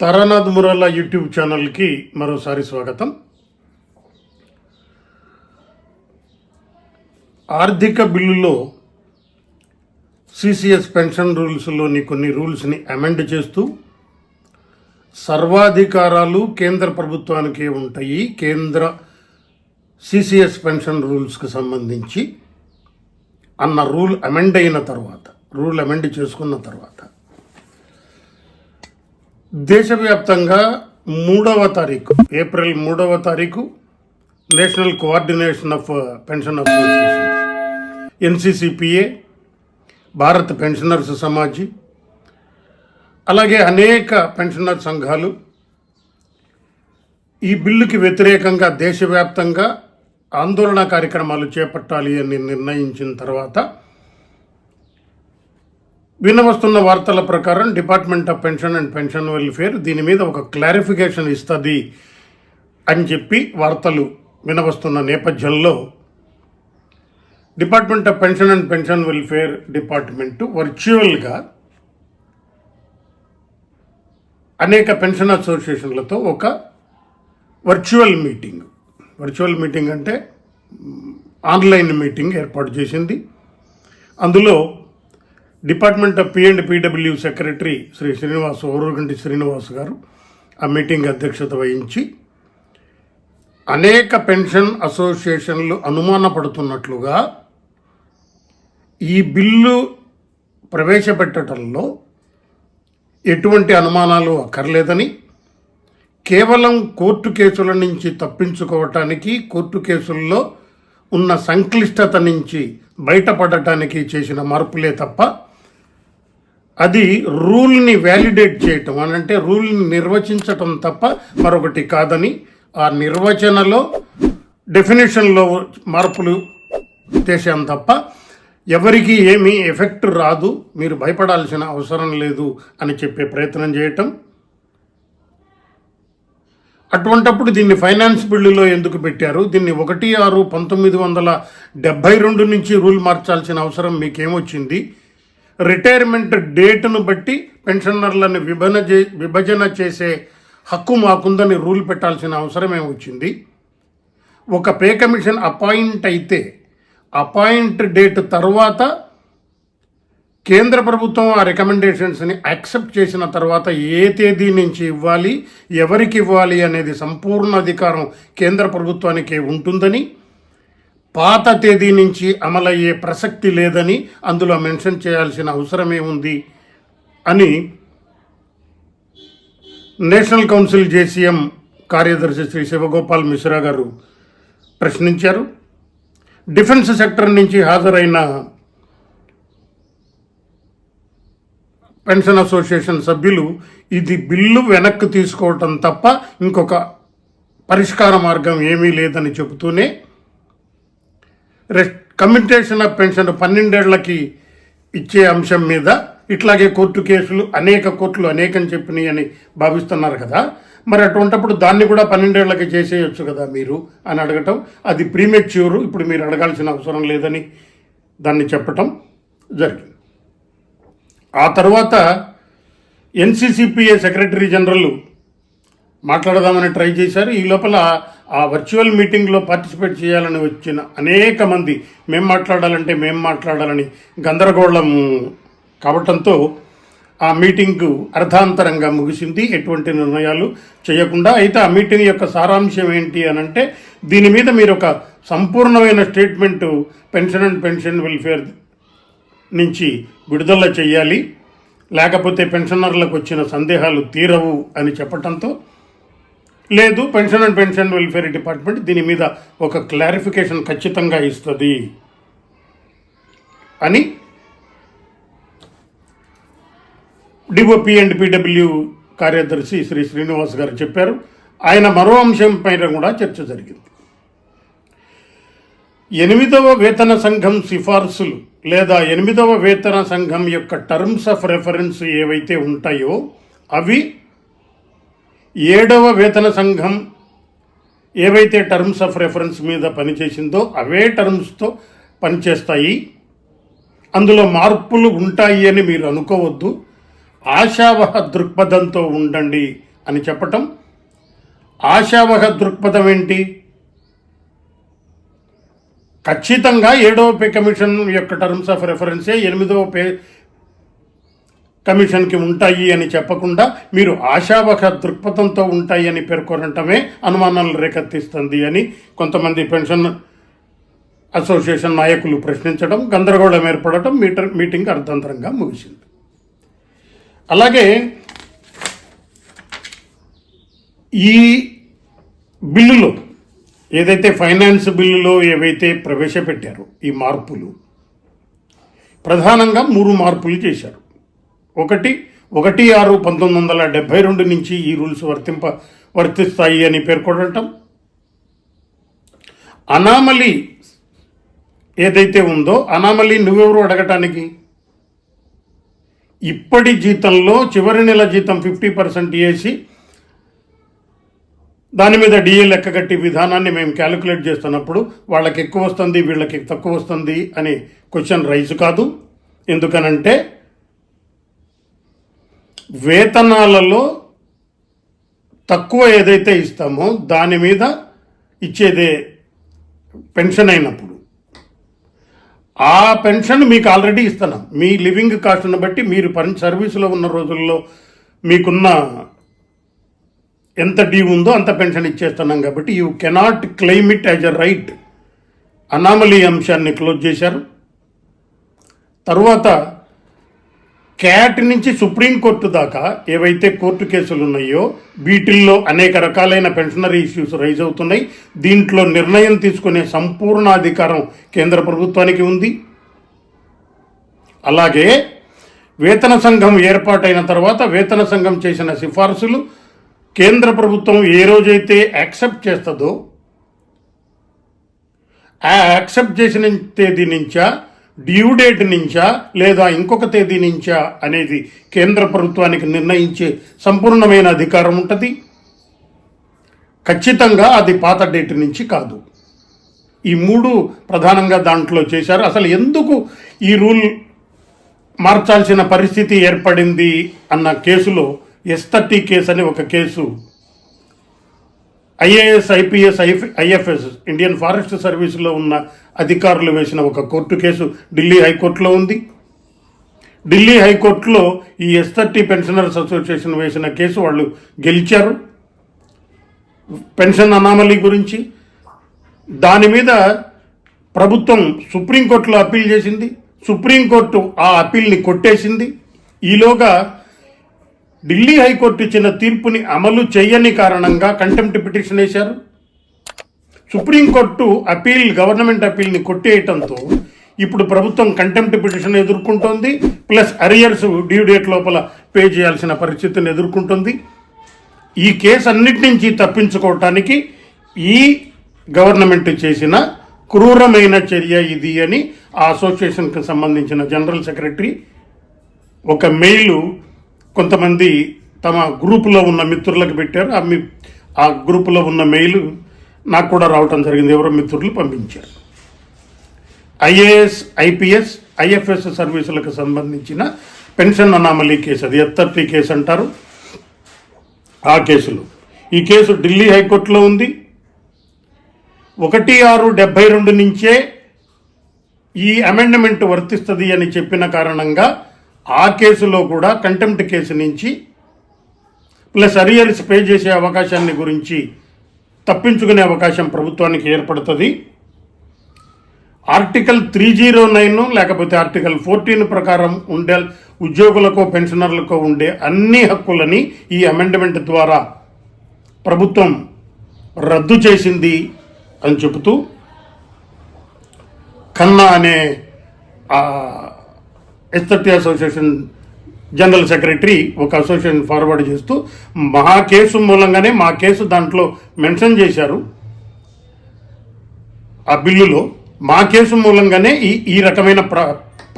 Taranath మురాలా YouTube ఛానల్కి మరోసారి స్వాగతం. ఆర్థిక బిల్లులో సిసిఎస్ పెన్షన్ రూల్స్లోని కొన్ని రూల్స్ని అమెండ్ చేస్తూ సర్వాధికారాలు కేంద్ర ప్రభుత్వానికే ఉంటాయి. కేంద్ర సిసిఎస్ పెన్షన్ రూల్స్కి సంబంధించి అన్న రూల్ అమెండ్ అయిన తర్వాత రూల్ అమెండ్ చేసుకున్న తర్వాత దేశవ్యాప్తంగా మూడవ తారీఖు ఏప్రిల్ మూడవ తారీఖు national coordination of pension associations NCCPA Bharat pensioners సమాజీ అలాగే అనేక పెన్షనర్ సంఘాలు ఈ బిల్లుకి వ్యతిరేకంగా దేశవ్యాప్తంగా ఆందోళన కార్యక్రమాలు చేపట్టాలి అని నిర్ణయించిన తర్వాత వినవస్తున్న వార్తల ప్రకారం department of pension and pension welfare దీని మీద ఒక క్లారిఫికేషన్ ఇస్తుంది అని చెప్పి వార్తలు వినవస్తున్న నేపథ్యంలో department of pension and pension welfare department వర్చువల్గా అనేక పెన్షన్ అసోసియేషన్లతో ఒక వర్చువల్ మీటింగ్ వర్చువల్ మీటింగ్ అంటే ఆన్లైన్ మీటింగ్ ఏర్పాటు చేసింది. అందులో department of P and PW secretary Shri Srinivas Oruganti Srinivas గారు ఆ మీటింగ్ అధ్యక్షత వహించి అనేక పెన్షన్ అసోసియేషన్లు అనుమానపడుతున్నట్లుగా ఈ బిల్లు ప్రవేశపెట్టడంలో ఎటువంటి అనుమానాలు అక్కర్లేదని కేవలం కోర్టు కేసుల నుంచి తప్పించుకోవటానికి కోర్టు కేసుల్లో ఉన్న సంక్లిష్టత నుంచి బయటపడటానికి చేసిన మార్పులే తప్ప అది రూల్ని వ్యాలిడేట్ చేయటం అని అంటే రూల్ని నిర్వచించటం తప్ప మరొకటి కాదని ఆ నిర్వచనలో డెఫినేషన్లో మార్పులు చేశాం తప్ప ఎవరికి ఏమీ ఎఫెక్ట్ రాదు మీరు భయపడాల్సిన అవసరం లేదు అని చెప్పే ప్రయత్నం చేయటం. అటువంటప్పుడు దీన్ని ఫైనాన్స్ బిల్లులో ఎందుకు పెట్టారు? దీన్ని ఒకటి ఆరు పంతొమ్మిది వందల డెబ్భై రెండు నుంచి రూల్ మార్చాల్సిన అవసరం మీకేమొచ్చింది? రిటైర్మెంట్ డేట్ను బట్టి పెన్షనర్లను విభజన చే విభజన చేసే హక్కు మాకుందని రూల్ పెట్టాల్సిన అవసరం వచ్చింది ఒక పే కమిషన్ అపాయింట్ అయితే అపాయింట్ డేట్ తర్వాత కేంద్ర ప్రభుత్వం ఆ రికమెండేషన్స్ని యాక్సెప్ట్ చేసిన తర్వాత ఏ తేదీ నుంచి ఇవ్వాలి ఎవరికి ఇవ్వాలి అనేది సంపూర్ణ అధికారం కేంద్ర ప్రభుత్వానికి ఉంటుందని పాత తేదీ నుంచి అమలయ్యే ప్రసక్తి లేదని అందులో మెన్షన్ చేయాల్సిన అవసరమే ఉంది అని నేషనల్ కౌన్సిల్ జేసీఎం కార్యదర్శి శ్రీ శివగోపాల్ మిశ్రా గారు ప్రశ్నించారు. డిఫెన్స్ సెక్టర్ నుంచి హాజరైన పెన్షన్ అసోసియేషన్ సభ్యులు ఇది బిల్లు వెనక్కి తీసుకోవటం తప్ప ఇంకొక పరిష్కార మార్గం ఏమీ లేదని చెబుతూనే రెస్ట్ కమ్యూనిటేషన్ ఆఫ్ పెన్షన్ పన్నెండేళ్ళకి ఇచ్చే అంశం మీద ఇట్లాగే కోర్టు కేసులు అనేక కోర్టులు అనేకం చెప్పినాయి అని భావిస్తున్నారు కదా. మరి అటువంటప్పుడు దాన్ని కూడా పన్నెండేళ్ళకి చేసేయచ్చు కదా మీరు అని అడగటం. అది ప్రీమెచ్యూర్ ఇప్పుడు మీరు అడగాల్సిన అవసరం లేదని దాన్ని చెప్పటం జరిగింది. ఆ తర్వాత ఎన్సీసీపీఏ సెక్రటరీ జనరల్ మాట్లాడదామని ట్రై చేశారు. ఈ లోపల ఆ వర్చువల్ మీటింగ్లో పార్టిసిపేట్ చేయాలని వచ్చిన అనేక మంది మేం మాట్లాడాలంటే మేం మాట్లాడాలని గందరగోళం కావటంతో ఆ మీటింగ్ అర్ధాంతరంగా ముగిసింది. ఎటువంటి నిర్ణయాలు చేయకుండా అయితే ఆ మీటింగ్ యొక్క సారాంశం ఏంటి అని అంటే దీని మీద మీరు ఒక సంపూర్ణమైన statement pension and pension welfare నుంచి విడుదల చేయాలి. లేకపోతే పెన్షనర్లకు వచ్చిన సందేహాలు తీరవు అని చెప్పటంతో లేదు pension and pension welfare department దీని మీద ఒక క్లారిఫికేషన్ ఖచ్చితంగా ఇస్తుంది. అని డిఓపి అండ్ పిడబ్ల్యూ కార్యదర్శి శ్రీ శ్రీనివాస్ గారు చెప్పారు. ఆయన మరో అంశం పైన కూడా చర్చ జరిగింది. ఎనిమిదవ వేతన సంఘం సిఫార్సులు లేదా ఎనిమిదవ వేతన సంఘం యొక్క టర్మ్స్ ఆఫ్ రెఫరెన్స్ ఏవైతే ఉంటాయో అవి ఏడవ వేతన సంఘం ఏవైతే టర్మ్స్ ఆఫ్ రెఫరెన్స్ మీద పనిచేసిందో అవే టర్మ్స్తో పనిచేస్తాయి. అందులో మార్పులు ఉంటాయి అని మీరు అనుకోవద్దు. ఆశావహ దృక్పథంతో ఉండండి అని చెప్పటం. ఆశావహ దృక్పథం ఏంటి? ఖచ్చితంగా ఏడవ పే కమిషన్ యొక్క టర్మ్స్ ఆఫ్ రెఫరెన్సే ఎనిమిదవ పే కమిషన్కి ఉంటాయి అని చెప్పకుండా మీరు ఆశావహ దృక్పథంతో ఉంటాయి అని పేర్కొనటమే అనుమానాలు రేకెత్తిస్తుంది అని కొంతమంది పెన్షన్ అసోసియేషన్ నాయకులు ప్రశ్నించడం గందరగోళం ఏర్పడటం మీటర్ మీటింగ్ అర్థంతరంగా ముగిసింది. అలాగే ఈ బిల్లులో ఏదైతే ఫైనాన్స్ బిల్లులో ఏవైతే ప్రవేశపెట్టారో ఈ మార్పులు ప్రధానంగా మూడు మార్పులు చేశారు. ఒకటి ఒకటి ఆరు పంతొమ్మిది వందల డెబ్బై రెండు నుంచి ఈ రూల్స్ వర్తింప వర్తిస్తాయి అని పేర్కొనటం. అనామలి ఏదైతే ఉందో అనామలి నువ్వెవరు అడగటానికి? ఇప్పటి జీతంలో చివరి నెల జీతం ఫిఫ్టీ పర్సెంట్ వేసి దాని మీద డిఏ లెక్కగట్టి విధానాన్ని మేము క్యాలిక్యులేట్ చేస్తున్నప్పుడు వాళ్ళకి ఎక్కువ వస్తుంది వీళ్ళకి తక్కువ వస్తుంది అనే క్వశ్చన్ రైజ్ కాదు. ఎందుకనంటే వేతనాలలో తక్కువ ఏదైతే ఇస్తామో దాని మీద ఇచ్చేదే పెన్షన్ అయినప్పుడు. ఆ పెన్షన్ మీకు ఆల్రెడీ ఇస్తున్నాం. మీ లివింగ్ కాస్ట్ను బట్టి మీరు పని సర్వీసులో ఉన్న రోజుల్లో మీకున్న ఎంత డ్యూ ఉందో అంత పెన్షన్ ఇచ్చేస్తున్నాం కాబట్టి you cannot claim it as a right. Anomaly అంశాన్ని క్లోజ్ చేశారు. తరువాత క్యాట్ నుంచి సుప్రీంకోర్టు దాకా ఏవైతే కోర్టు కేసులు ఉన్నాయో వీటిల్లో అనేక రకాలైన పెన్షనరీ ఇష్యూస్ రైజ్ అవుతున్నాయి. దీంట్లో నిర్ణయం తీసుకునే సంపూర్ణ అధికారం కేంద్ర ప్రభుత్వానికి ఉంది. అలాగే వేతన సంఘం ఏర్పాటైన తర్వాత వేతన సంఘం చేసిన సిఫార్సులు కేంద్ర ప్రభుత్వం ఏ రోజైతే యాక్సెప్ట్ చేస్తుందో ఆ యాక్సెప్ట్ చేసిన తేదీ నుంచా డ్యూ డేట్ నుంచా లేదా ఇంకొక తేదీ నుంచా అనేది కేంద్ర ప్రభుత్వానికి నిర్ణయించే సంపూర్ణమైన అధికారం ఉంటుంది. ఖచ్చితంగా అది పాత డేట్ నుంచి కాదు. ఈ మూడు ప్రధానంగా దాంట్లో చేశారు. అసలు ఎందుకు ఈ రూల్ మార్చాల్సిన పరిస్థితి ఏర్పడింది అన్న కేసులో ఎస్ థర్టీ కేసు అని ఒక case IAS IPS IFS Indian forest సర్వీస్లో ఉన్న అధికారులు వేసిన ఒక కోర్టు కేసు ఢిల్లీ హైకోర్టులో ఉంది. ఢిల్లీ హైకోర్టులో ఈ ఎస్ థర్టీ పెన్షనర్స్ అసోసియేషన్ వేసిన కేసు వాళ్ళు గెలిచారు. పెన్షన్ అనామలీ గురించి దాని మీద ప్రభుత్వం సుప్రీంకోర్టులో అప్పీల్ చేసింది. సుప్రీంకోర్టు ఆ అప్పీల్ని కొట్టేసింది. ఈలోగా ఢిల్లీ హైకోర్టు ఇచ్చిన తీర్పుని అమలు చేయని కారణంగా కంటెంప్ట్ పిటిషన్ వేశారు. సుప్రీంకోర్టు అపీల్ గవర్నమెంట్ అపీల్ని కొట్టేయటంతో ఇప్పుడు ప్రభుత్వం కంటెంప్ట్ పిటిషన్ ఎదుర్కొంటోంది. ప్లస్ అరియర్స్ డ్యూ డేట్ లోపల పే చేయాల్సిన పరిస్థితిని ఎదుర్కొంటుంది. ఈ కేసు అన్నిటి నుంచి తప్పించుకోవటానికి ఈ గవర్నమెంట్ చేసిన క్రూరమైన చర్య ఇది అని ఆ అసోసియేషన్కి సంబంధించిన జనరల్ సెక్రటరీ ఒక మెయిల్ కొంతమంది తమ గ్రూపులో ఉన్న మిత్రులకు పెట్టారు. ఆ మీ ఆ గ్రూపులో ఉన్న మెయిల్ నాకు కూడా రావటం జరిగింది. ఎవరో మిత్రులు పంపించారు. ఐఏఎస్ ఐపీఎస్ ఐఎఫ్ఎస్ సర్వీసులకు సంబంధించిన పెన్షన్ అనామలీ కేసు అది. ఎత్తర్టీ కేసు అంటారు. ఆ కేసులు. ఈ కేసు ఢిల్లీ హైకోర్టులో ఉంది. ఒకటి ఆరు డెబ్బై రెండు నుంచే ఈ అమెండ్మెంట్ వర్తిస్తుంది అని చెప్పిన కారణంగా ఆ కేసులో కూడా కంటెంప్ట్ కేసు నుంచి ప్లస్ అరియర్స్ పే చేసే అవకాశాన్ని గురించి తప్పించుకునే అవకాశం ప్రభుత్వానికి ఏర్పడుతుంది. ఆర్టికల్ త్రీ జీరో నైన్ లేకపోతే ఆర్టికల్ ఫోర్టీన్ ప్రకారం ఉండే ఉద్యోగులకు పెన్షనర్లకు ఉండే అన్ని హక్కులని ఈ అమెండ్మెంట్ ద్వారా ప్రభుత్వం రద్దు చేసింది అని చెబుతూ కన్నా అనే ఎస్ఎఫ్టీ అసోసియేషన్ జనరల్ సెక్రటరీ ఒక అసోసియేషన్ ఫార్వర్డ్ చేస్తూ మా కేసు మూలంగానే మా కేసు దాంట్లో మెన్షన్ చేశారు. ఆ బిల్లులో మా కేసు మూలంగానే ఈ ఈ రకమైన ప్రా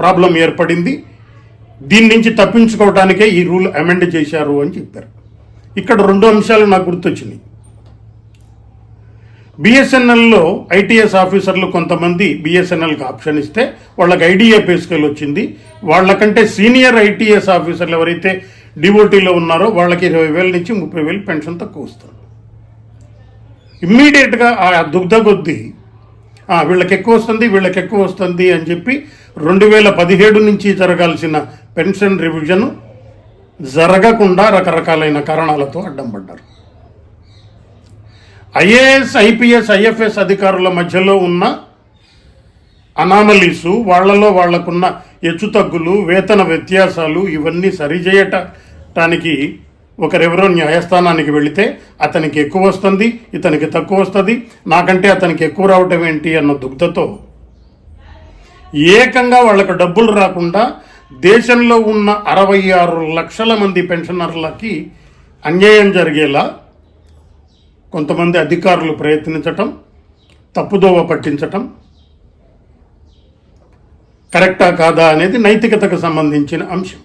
ప్రాబ్లం ఏర్పడింది. దీని నుంచి తప్పించుకోవడానికే ఈ రూల్ అమెండ్ చేశారు అని చెప్పారు. ఇక్కడ రెండు అంశాలు నాకు గుర్తొచ్చినాయి. బిఎస్ఎన్ఎల్లో ఐటీఎస్ ఆఫీసర్లు కొంతమంది బిఎస్ఎన్ఎల్కి ఆప్షన్ ఇస్తే వాళ్ళకి ఐడిఏ పే స్కేల్ వచ్చింది. వాళ్ళకంటే సీనియర్ ఐటీఎస్ ఆఫీసర్లు ఎవరైతే డివోటీలో ఉన్నారో వాళ్ళకి ఇరవై వేల నుంచి ముప్పై వేలు పెన్షన్ తక్కువ వస్తుంది. ఇమ్మీడియట్గా ఆ దుగ్ధ కొద్దీ వీళ్ళకి ఎక్కువ వస్తుంది వీళ్ళకి ఎక్కువ వస్తుంది అని చెప్పి రెండు వేల పదిహేడు నుంచి జరగాల్సిన పెన్షన్ రివిజన్ జరగకుండా రకరకాలైన కారణాలతో అడ్డం పడ్డారు ఐఏఎస్ ఐపీఎస్ ఐఎఫ్ఎస్ అధికారుల మధ్యలో ఉన్న అనామలీసు వాళ్ళలో వాళ్ళకున్న హెచ్చుతగ్గులు వేతన వ్యత్యాసాలు ఇవన్నీ సరిచేయటానికి ఒకరెవరో న్యాయస్థానానికి వెళితే అతనికి ఎక్కువ వస్తుంది ఇతనికి తక్కువ వస్తుంది. నాకంటే అతనికి ఎక్కువ రావటం ఏంటి అన్న దుగ్ధతో ఏకంగా వాళ్ళకు డబ్బులు రాకుండా దేశంలో ఉన్న అరవై ఆరు లక్షల మంది పెన్షనర్లకి అన్యాయం జరిగేలా కొంతమంది అధికారులు ప్రయత్నించటం తప్పుదోవ పట్టించటం కరెక్టా కాదా అనేది నైతికతకు సంబంధించిన అంశం.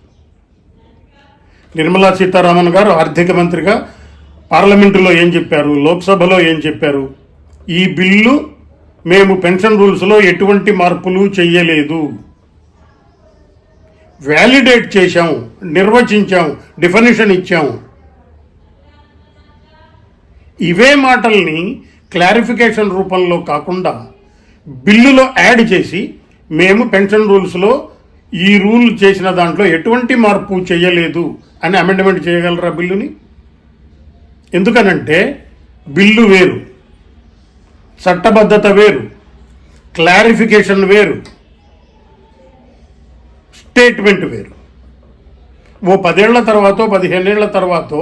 నిర్మలా సీతారామన్ గారు ఆర్థిక మంత్రిగా పార్లమెంటులో ఏం చెప్పారు లోక్సభలో ఏం చెప్పారు? ఈ బిల్లు మేము పెన్షన్ రూల్స్లో ఎటువంటి మార్పులు చేయలేదు వ్యాలిడేట్ చేశాం నిర్వచించాం డెఫినేషన్ ఇచ్చాము ఇవే మాటల్ని క్లారిఫికేషన్ రూపంలో కాకుండా బిల్లులో యాడ్ చేసి మేము పెన్షన్ రూల్స్లో ఈ రూల్ చేసిన దాంట్లో ఎటువంటి మార్పు చేయలేదు అని అమెండ్మెంట్ చేయగలరా బిల్లుని? ఎందుకనంటే బిల్లు వేరు చట్టబద్ధత వేరు క్లారిఫికేషన్ వేరు స్టేట్మెంట్ వేరు. ఓ పదేళ్ళ తర్వాత పదిహేనేళ్ళ తర్వాత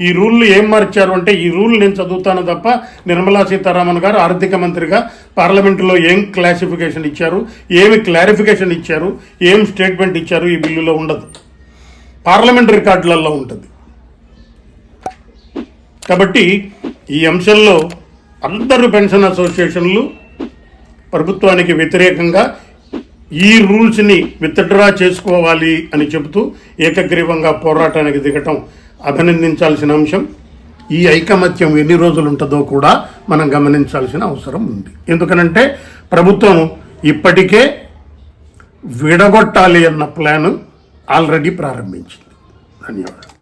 ఈ రూల్ని ఏం మార్చారు అంటే ఈ రూల్ నేను చదువుతాను తప్ప నిర్మలా సీతారామన్ గారు ఆర్థిక మంత్రిగా పార్లమెంటులో ఏం క్లాసిఫికేషన్ ఇచ్చారు ఏమి క్లారిఫికేషన్ ఇచ్చారు ఏం స్టేట్మెంట్ ఇచ్చారు ఈ బిల్లులో ఉండదు. పార్లమెంట్ రికార్డులలో ఉంటుంది. కాబట్టి ఈ అంశంలో అందరు పెన్షన్ అసోసియేషన్లు ప్రభుత్వానికి వ్యతిరేకంగా ఈ రూల్స్ని విత్డ్రా చేసుకోవాలి అని చెబుతూ ఏకగ్రీవంగా పోరాటానికి దిగటం అభినందించాల్సిన అంశం. ఈ ఐకమత్యం ఎన్ని రోజులు ఉంటుందో కూడా మనం గమనించాల్సిన అవసరం ఉంది. ఎందుకనంటే ప్రభుత్వం ఇప్పటికే విడగొట్టాలి అన్న ప్లాన్ ఆల్రెడీ ప్రారంభించింది. ధన్యవాదాలు.